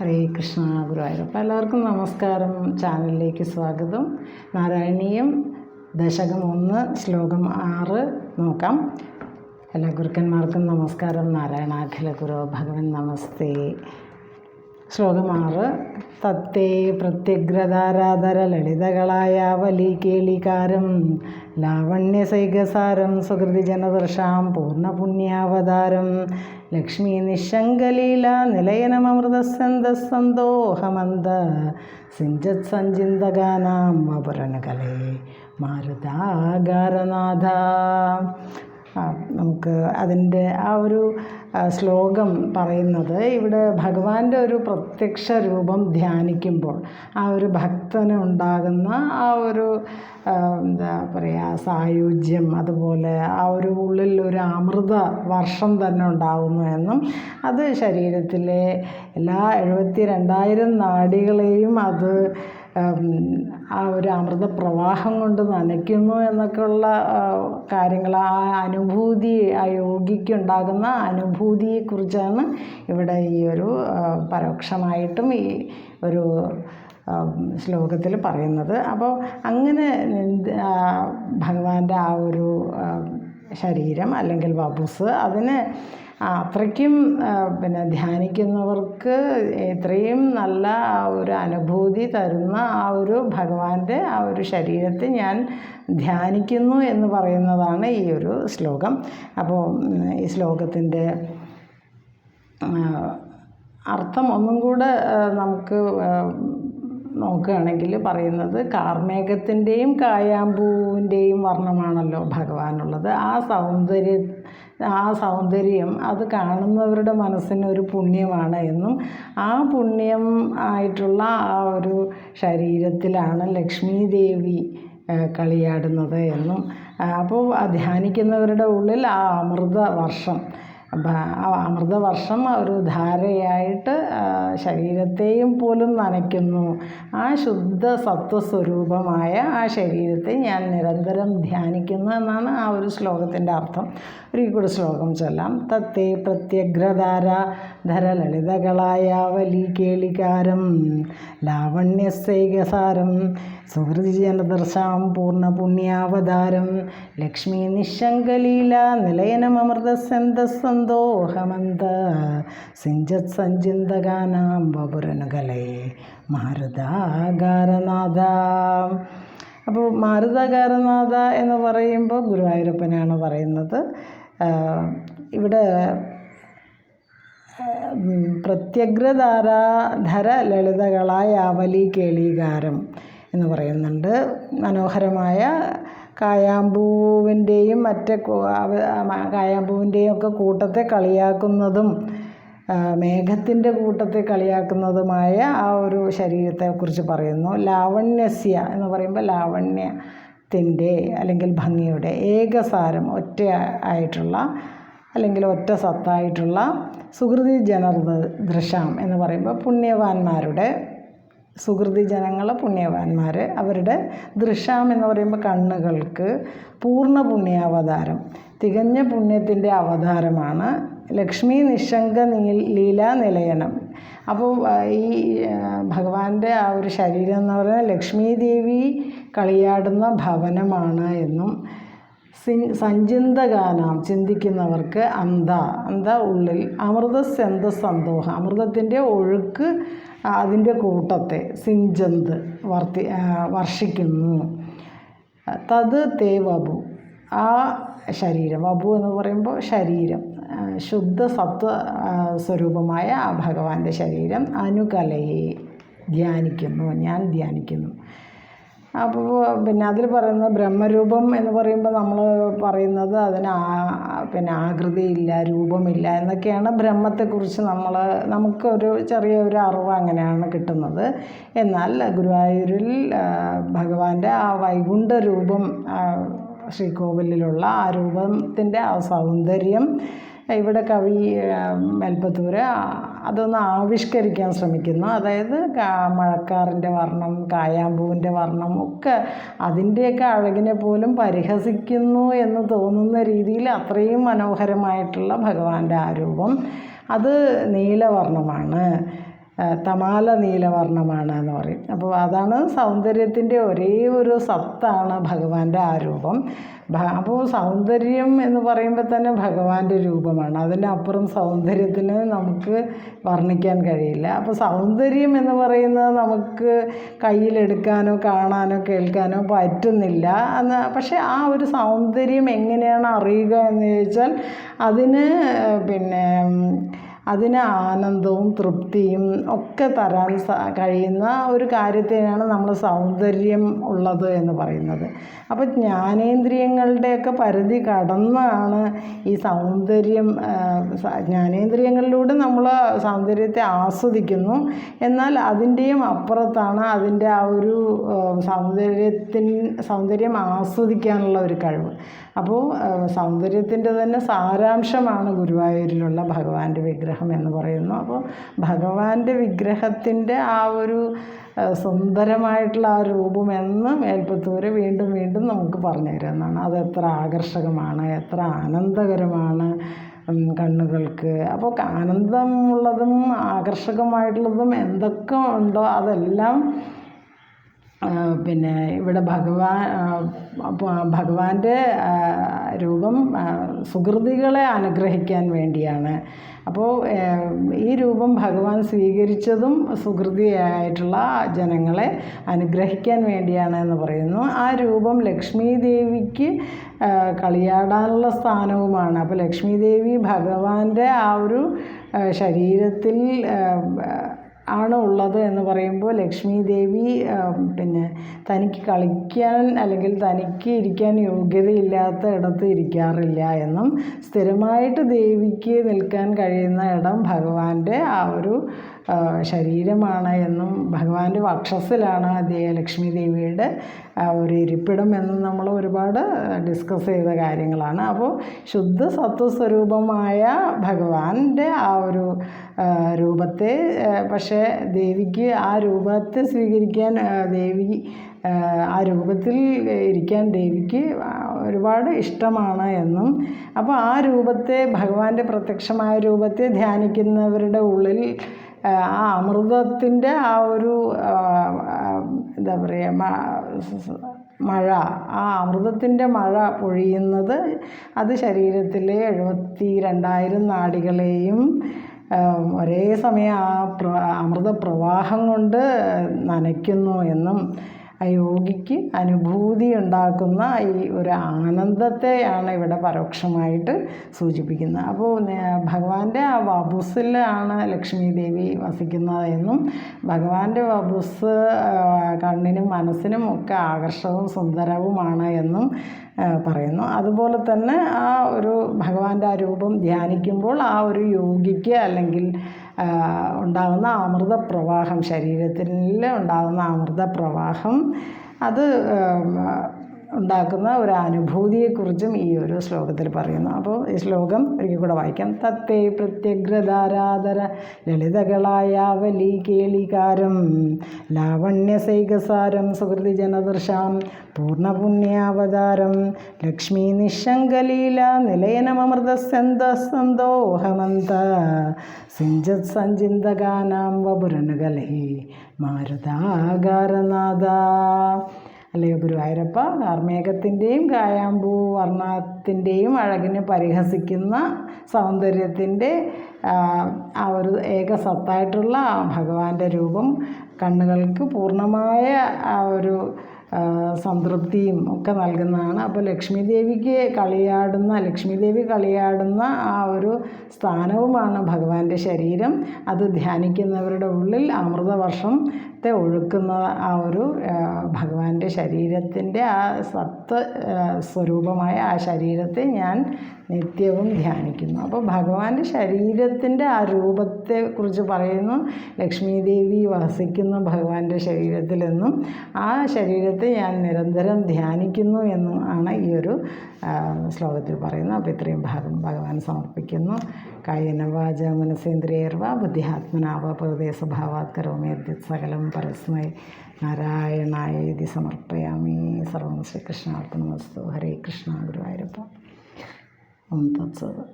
ഹരേ കൃഷ്ണ ഗുരുവായൂരപ്പ. എല്ലാവർക്കും നമസ്കാരം. ചാനലിലേക്ക് സ്വാഗതം. നാരായണീയം ദശകം ഒന്ന് ശ്ലോകം ആറ് നോക്കാം. എല്ലാ ഗുരുക്കന്മാർക്കും നമസ്കാരം. നാരായണാഖില ഗുരു ഭഗവൻ നമസ്തേ. ശ്ലോകം തത്തേ പ്രത്യഗ്രതാരാധര ലളിതകളായ വലി കേളികാരം ലാവണ്യസൈകസാരം സുഹൃതിജനദർശാം പൂർണപുണ്യാവതാരം ലക്ഷ്മി നിശങ്കലീല നിലയനമൃതസന്തസന്തോഹമന്ത സിഞ്ചത് സഞ്ചിന്തകാനാം അപരണകലേ മാരുതാകാരനാഥ നമുക്ക് അതിന്റെ ആ ഒരു ശ്ലോകം പറയുന്നത് ഇവിടെ ഭഗവാന്റെ ഒരു പ്രത്യക്ഷ രൂപം ധ്യാനിക്കുമ്പോൾ ആ ഒരു ഭക്തന് ഉണ്ടാകുന്ന ആ ഒരു എന്താ പറയുക സായുജ്യം അതുപോലെ ആ ഒരു ഉള്ളിൽ ഒരു അമൃത വർഷം തന്നെ ഉണ്ടാകുന്നു എന്നും അത് ശരീരത്തിലെ എല്ലാ എഴുപത്തി രണ്ടായിരം നാഡികളെയും അത് ആ ഒരു അമൃത പ്രവാഹം കൊണ്ട് നനയ്ക്കുന്നു എന്നൊക്കെയുള്ള കാര്യങ്ങൾ ആ അനുഭൂതി ആ യോഗിക്കുണ്ടാകുന്ന അനുഭൂതിയെക്കുറിച്ചാണ് ഇവിടെ ഈ ഒരു പരോക്ഷമായിട്ടും ഈ ഒരു ശ്ലോകത്തിൽ പറയുന്നത്. അപ്പോൾ അങ്ങനെ ഭഗവാന്റെ ആ ഒരു ശരീരം അല്ലെങ്കിൽ വപുസ് അതിന് അത്രയ്ക്കും പിന്നെ ധ്യാനിക്കുന്നവർക്ക് ഇത്രയും നല്ല ആ ഒരു അനുഭൂതി തരുന്ന ആ ഒരു ഭഗവാന്റെ ആ ഒരു ശരീരത്തെ ഞാൻ ധ്യാനിക്കുന്നു എന്ന് പറയുന്നതാണ് ഈ ഒരു ശ്ലോകം. അപ്പോൾ ഈ ശ്ലോകത്തിന്റെ അർത്ഥം ഒന്നും കൂടെ നമുക്ക് നോക്കുകയാണെങ്കിൽ പറയുന്നത് കാർമേഘത്തിന്റെയും കായാമ്പൂവിന്റെയും വർണമാണല്ലോ ഭഗവാനുള്ളത്. ആ സൗന്ദര്യ ആ സൗന്ദര്യം അത് കാണുന്നവരുടെ മനസ്സിന് ഒരു പുണ്യമാണ് എന്നും ആ പുണ്യം ആയിട്ടുള്ള ആ ഒരു ശരീരത്തിലാണ് ലക്ഷ്മി ദേവി കളിയാടുന്നത് എന്നും. അപ്പോൾ ധ്യാനിക്കുന്നവരുടെ ഉള്ളിൽ ആ അമൃത വർഷം അപ്പം ആ അമൃതവർഷം ഒരു ധാരയായിട്ട് ശരീരത്തെയും പോലും നനയ്ക്കുന്നു. ആ ശുദ്ധ സത്വസ്വരൂപമായ ആ ശരീരത്തെ ഞാൻ നിരന്തരം ധ്യാനിക്കുന്നു എന്നാണ് ആ ഒരു ശ്ലോകത്തിന്റെ അർത്ഥം. ഒരു കൂടി ശ്ലോകം ചൊല്ലാം. തത്തേ പ്രത്യഗ്രധാര ധര ലളിതകളായ വലി കേളികാരം ലാവണ്യസൈകസാരം സുഹൃതി ജനദർശാം പൂർണ പുണ്യാവതാരം ലക്ഷ്മി നിശങ്കലീല നിലയനമൃതസന്തസന്തോഹമന്ത സിഞ്ചത് സഞ്ചിന്തകാനാം വപുരനുകലേ മാരുതാകാരനാഥ. അപ്പോൾ മാരുതാകാരനാഥ എന്ന് പറയുമ്പോൾ ഗുരുവായൂരപ്പനാണ് പറയുന്നത്. ഇവിടെ പ്രത്യഗ്രധാരാധര ലളിതകളായ അവലി കേളീകാരം എന്ന് പറയുന്നുണ്ട്. മനോഹരമായ കായാമ്പൂവിന്റെയും മറ്റ് കായാമ്പൂവിന്റെയും ഒക്കെ കൂട്ടത്തെ കളിയാക്കുന്നതും മേഘത്തിന്റെ കൂട്ടത്തെ കളിയാക്കുന്നതുമായ ആ ഒരു ശരീരത്തെക്കുറിച്ച് പറയുന്നു. ലാവണ്യസ്യ എന്ന് പറയുമ്പോൾ ലാവണ്യത്തിന്റെ അല്ലെങ്കിൽ ഭംഗിയുടെ ഏകസാരം ഒറ്റ ആയിട്ടുള്ള അല്ലെങ്കിൽ ഒറ്റ സത്തായിട്ടുള്ള സുഹൃതി ജനർ ദൃശാം എന്ന് പറയുമ്പോൾ പുണ്യവാന്മാരുടെ സുഹൃതി ജനങ്ങൾ പുണ്യവാന്മാർ അവരുടെ ദൃശാം എന്ന് പറയുമ്പോൾ കണ്ണുകൾക്ക് പൂർണ പുണ്യാവതാരം. തികഞ്ഞ പുണ്യത്തിന്റെ അവതാരമാണ് ലക്ഷ്മി നിശങ്ക ലീല നിലയനം. അപ്പോൾ ഈ ഭഗവാന്റെ ആ ഒരു ശരീരം എന്ന് പറയുന്നത് ലക്ഷ്മി ദേവി കളിയാടുന്ന ഭവനമാണ് എന്നും സഞ്ചിന്തഗാനം ചിന്തിക്കുന്നവർക്ക് അന്ത അന്ത ഉള്ളിൽ അമൃതസ്യന്ത സന്തോഷം അമൃതത്തിന്റെ ഒഴുക്ക് അതിന്റെ കൂട്ടത്തെ സിഞ്ചന്ത് വർത്തി വർഷിക്കുന്നു. തത് തേ വപു. ആ ശരീരം വപു എന്ന് പറയുമ്പോൾ ശരീരം. ശുദ്ധ സത്വ സ്വരൂപമായ ആ ഭഗവാന്റെ ശരീരം അനുകലയെ ധ്യാനിക്കുന്നു ഞാൻ ധ്യാനിക്കുന്നു. അപ്പോൾ പിന്നെ അതിൽ പറയുന്നത് ബ്രഹ്മരൂപം എന്ന് പറയുമ്പോൾ നമ്മൾ പറയുന്നത് അതിന് പിന്നെ ആകൃതിയില്ല രൂപമില്ല എന്നൊക്കെയാണ് ബ്രഹ്മത്തെക്കുറിച്ച് നമ്മൾ നമുക്കൊരു ചെറിയ ഒരു അറിവ് അങ്ങനെയാണ് കിട്ടുന്നത്. എന്നാൽ ഗുരുവായൂരിൽ ഭഗവാന്റെ ആ വൈകുണ്ഠ രൂപം ശ്രീകോവിലിലുള്ള ആ രൂപത്തിന്റെ ആ സൗന്ദര്യം ഇവിടെ കവി മേൽപ്പത്തൂര് അതൊന്ന് ആവിഷ്കരിക്കാൻ ശ്രമിക്കുന്നു. അതായത് മഴക്കാറിന്റെ വർണം കായാമ്പൂവിന്റെ വർണം ഒക്കെ അതിന്റെയൊക്കെ അഴകിനെ പോലും പരിഹസിക്കുന്നു എന്ന് തോന്നുന്ന രീതിയിൽ അത്രയും മനോഹരമായിട്ടുള്ള ഭഗവാന്റെ ആ രൂപം അത് നീലവർണമാണ്. തമാല നീലവർണമാണ് എന്ന് പറയും. അപ്പോൾ അതാണ് സൗന്ദര്യത്തിന്റെ ഒരേ ഒരു സത്താണ് ഭഗവാന്റെ ആ രൂപം. അപ്പോൾ സൗന്ദര്യം എന്ന് പറയുമ്പോൾ തന്നെ ഭഗവാന്റെ രൂപമാണ്. അതിന്റെ അപ്പുറം സൗന്ദര്യത്തിന് നമുക്ക് വർണിക്കാൻ കഴിയില്ല. അപ്പോൾ സൗന്ദര്യം എന്ന് പറയുന്നത് നമുക്ക് കയ്യിലെടുക്കാനോ കാണാനോ കേൾക്കാനോ പറ്റുന്നില്ല. എന്ന് പക്ഷേ ആ ഒരു സൗന്ദര്യം എങ്ങനെയാണ് അറിയുക എന്ന് ചോദിച്ചാൽ അതിന് പിന്നെ അതിന് ആനന്ദവും തൃപ്തിയും ഒക്കെ തരാൻ കഴിയുന്ന ഒരു കാര്യത്തിനാണ് നമ്മൾ സൗന്ദര്യം ഉള്ളത് എന്ന് പറയുന്നത്. അപ്പോൾ ജ്ഞാനേന്ദ്രിയങ്ങളുടെയൊക്കെ പരിധി കടന്നാണ് ഈ സൗന്ദര്യം ജ്ഞാനേന്ദ്രിയങ്ങളിലൂടെ നമ്മൾ സൗന്ദര്യത്തെ ആസ്വദിക്കുന്നു. എന്നാൽ അതിന്റെയും അപ്പുറത്താണ് അതിന്റെ ആ ഒരു സൗന്ദര്യത്തിൻ സൗന്ദര്യം ആസ്വദിക്കാനുള്ള ഒരു കഴിവ്. അപ്പോൾ സൗന്ദര്യത്തിന്റെ തന്നെ സാരാംശമാണ് ഗുരുവായൂരിലുള്ള ഭഗവാന്റെ വിഗ്രഹം. എന്ന് പറയുന്നു. അപ്പോൾ ഭഗവാന്റെ വിഗ്രഹത്തിന്റെ ആ ഒരു സുന്ദരമായിട്ടുള്ള ആ രൂപം എന്ന് മേൽപ്പത്തൂര് വീണ്ടും വീണ്ടും നമുക്ക് പറഞ്ഞു തരുന്നതാണ് അത് എത്ര ആകർഷകമാണ് എത്ര ആനന്ദകരമാണ് കണ്ണുകൾക്ക്. അപ്പോൾ ആനന്ദമുള്ളതും ആകർഷകമായിട്ടുള്ളതും എന്തൊക്കെ ഉണ്ടോ അതെല്ലാം പിന്നെ ഇവിടെ ഭഗവാൻ ഭഗവാന്റെ രൂപം സുഹൃതികളെ അനുഗ്രഹിക്കാൻ വേണ്ടിയാണ്. അപ്പോൾ ഈ രൂപം ഭഗവാൻ സ്വീകരിച്ചതും സുഹൃതിയായിട്ടുള്ള ജനങ്ങളെ അനുഗ്രഹിക്കാൻ വേണ്ടിയാണ് എന്ന് പറയുന്നു. ആ രൂപം ലക്ഷ്മി ദേവിക്ക് കളിയാടാനുള്ള സ്ഥാനവുമാണ്. അപ്പോൾ ലക്ഷ്മി ദേവി ഭഗവാന്റെ ആ ഒരു ശരീരത്തിൽ ആണ് ഉള്ളത് എന്ന് പറയുമ്പോൾ ലക്ഷ്മി ദേവി പിന്നെ തനിക്ക് കളിക്കാൻ അല്ലെങ്കിൽ തനിക്ക് ഇരിക്കാൻ യോഗ്യതയില്ലാത്ത ഇടത്ത് ഇരിക്കാറില്ല എന്നും സ്ഥിരമായിട്ട് ദേവിക്ക് നിൽക്കാൻ കഴിയുന്ന ഇടം ഭഗവാന്റെ ആ ഒരു ശരീരമാണ് എന്നും ഭഗവാന്റെ വക്ഷസ്സിലാണ് ലക്ഷ്മി ദേവിയുടെ ഒരു ഇരിപ്പിടം എന്ന് നമ്മൾ ഒരുപാട് ഡിസ്കസ് ചെയ്ത കാര്യങ്ങളാണ്. അപ്പോൾ ശുദ്ധ സത്വസ്വരൂപമായ ഭഗവാന്റെ ആ ഒരു രൂപത്തെ പക്ഷേ ദേവിക്ക് ആ രൂപത്തെ സ്വീകരിക്കാൻ ദേവി ആ രൂപത്തിൽ ഇരിക്കാൻ ദേവിക്ക് ഒരുപാട് ഇഷ്ടമാണ് എന്നും. അപ്പോൾ ആ രൂപത്തെ ഭഗവാന്റെ പ്രത്യക്ഷമായ രൂപത്തെ ധ്യാനിക്കുന്നവരുടെ ഉള്ളിൽ ആ അമൃതത്തിന്റെ ആ ഒരു എന്താ പറയുക മഴ. ആ അമൃതത്തിന്റെ മഴ പൊഴിയുന്നത് അത് ശരീരത്തിലെ എഴുപത്തി രണ്ടായിരം നാടികളെയും ഒരേ സമയം ആ പ്ര അമൃതപ്രവാഹം കൊണ്ട് നനയ്ക്കുന്നു എന്നും ആ യോഗിക്ക് അനുഭൂതി ഉണ്ടാക്കുന്ന ഈ ഒരു ആനന്ദത്തെയാണ് ഇവിടെ പരോക്ഷമായിട്ട് സൂചിപ്പിക്കുന്നത്. അപ്പോൾ ഭഗവാന്റെ ആ വബുസിലാണ് ലക്ഷ്മി ദേവി വസിക്കുന്നത് എന്നും ഭഗവാന്റെ വബുസ് കണ്ണിനും മനസ്സിനും ഒക്കെ ആകർഷകവും സുന്ദരവുമാണ് എന്നും പറയുന്നു. അതുപോലെ തന്നെ ആ ഒരു ഭഗവാന്റെ ആ രൂപം ധ്യാനിക്കുമ്പോൾ ആ ഒരു യോഗിക്ക് അല്ലെങ്കിൽ ഉണ്ടാകുന്ന അമൃതപ്രവാഹം. ശരീരത്തിൽ ഉണ്ടാകുന്ന അമൃതപ്രവാഹം. അത് ഉണ്ടാക്കുന്ന ഒരു അനുഭൂതിയെക്കുറിച്ചും ഈ ഒരു ശ്ലോകത്തിൽ പറയുന്നു. അപ്പോൾ ഈ ശ്ലോകം ഒരിക്കൽ കൂടെ വായിക്കാം. തത്തേ പ്രത്യഗ്രതാരാധര ലളിതകളായ വലി കേളികാരം ലാവണ്യസൈകസാരം സുഹൃതി ജനദർശാം പൂർണപുണ്യാവതാരം ലക്ഷ്മി നിശങ്കലീല നിലയനമൃതസന്തോഹമന്ത സിഞ്ചത് സഞ്ചിന്തകാനാം വപുരനുകലഹി മാരുതാകാരനാഥ. അല്ലയോ ഗുരുവായൂരപ്പ? കാർമേഘത്തിന്റെയും കായാമ്പൂ വർണത്തിന്റെയും അഴകിനെ പരിഹസിക്കുന്ന സൗന്ദര്യത്തിന്റെ ആ ഒരു ഏകസത്തായിട്ടുള്ള ഭഗവാന്റെ രൂപം കണ്ണുകൾക്ക് പൂർണമായ ആ ഒരു സംതൃപ്തിയും ഒക്കെ നൽകുന്നതാണ്. അപ്പോൾ ലക്ഷ്മി ദേവിക്ക് കളിയാടുന്ന ലക്ഷ്മി ദേവി കളിയാടുന്ന ആ ഒരു സ്ഥാനവുമാണ് ഭഗവാന്റെ ശരീരം. അത് ധ്യാനിക്കുന്നവരുടെ ഉള്ളിൽ അമൃതവർഷത്തെ ഒഴുക്കുന്ന ആ ഒരു ഭഗവാന്റെ ശരീരത്തിന്റെ ആ സത്വ സ്വരൂപമായ ആ ശരീരത്തെ ഞാൻ നിത്യവും ധ്യാനിക്കുന്നു. അപ്പോൾ ഭഗവാന്റെ ശരീരത്തിന്റെ ആ രൂപത്തെക്കുറിച്ച് പറയുന്നു. ലക്ഷ്മി ദേവി വസിക്കുന്നു ഭഗവാന്റെ ശരീരത്തിലെന്നും ആ ശരീരത്തെ ഞാൻ നിരന്തരം ധ്യാനിക്കുന്നു എന്നും ആണ് ഈ ഒരു ശ്ലോകത്തിൽ പറയുന്നത്. അപ്പോൾ ഇത്രയും ഭാഗം ഭഗവാൻ സമർപ്പിക്കുന്നു. കായന വാച മനസേന്ദ്രിയർവ ബുദ്ധിഹാത്മനാവ പ്രദേശ സ്വഭാവാത്കരവുമേ സകലം പരസ്മൈ നാരായണായ സമർപ്പയാമി. സർവം ശ്രീകൃഷ്ണാർപ്പണമസ്തു. ഹരേ കൃഷ്ണ ഗുരുവായൂരപ്പ. 我们都走了。